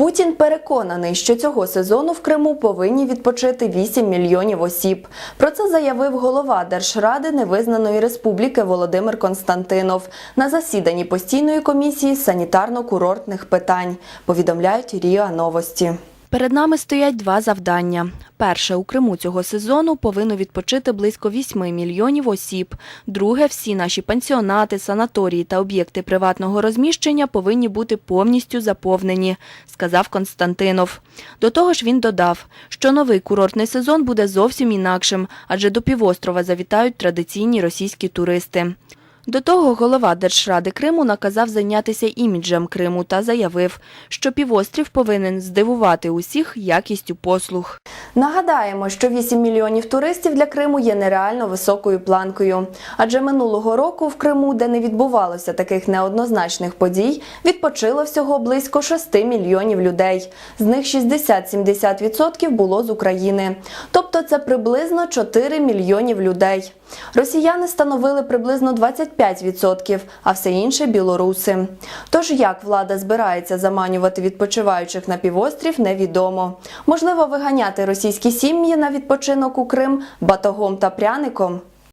Путін переконаний, що цього сезону в Криму повинні відпочити 8 мільйонів осіб. Про це заявив голова Держради Невизнаної Республіки Володимир Константинов на засіданні постійної комісії санітарно-курортних питань. Повідомляють Ріа Новості. Перед нами стоять два завдання. Перше, у Криму цього сезону повинно відпочити близько 8 мільйонів осіб. Друге, всі наші пансіонати, санаторії та об'єкти приватного розміщення повинні бути повністю заповнені, сказав Константинов. До того ж він додав, що новий курортний сезон буде зовсім інакшим, адже до півострова завітають традиційні російські туристи. До того голова Держради Криму наказав зайнятися іміджем Криму та заявив, що півострів повинен здивувати усіх якістю послуг. Нагадаємо, що 8 мільйонів туристів для Криму є нереально високою планкою. Адже минулого року в Криму, де не відбувалося таких неоднозначних подій, відпочило всього близько 6 мільйонів людей. З них 60-70% було з України. Тобто це приблизно 4 мільйонів людей. Росіяни становили приблизно 25%, а все інше білоруси. Тож як влада збирається заманювати відпочиваючих на півострів, невідомо. Можливо, виганяти російські сім'ї на відпочинок у Крим батогом та пряником.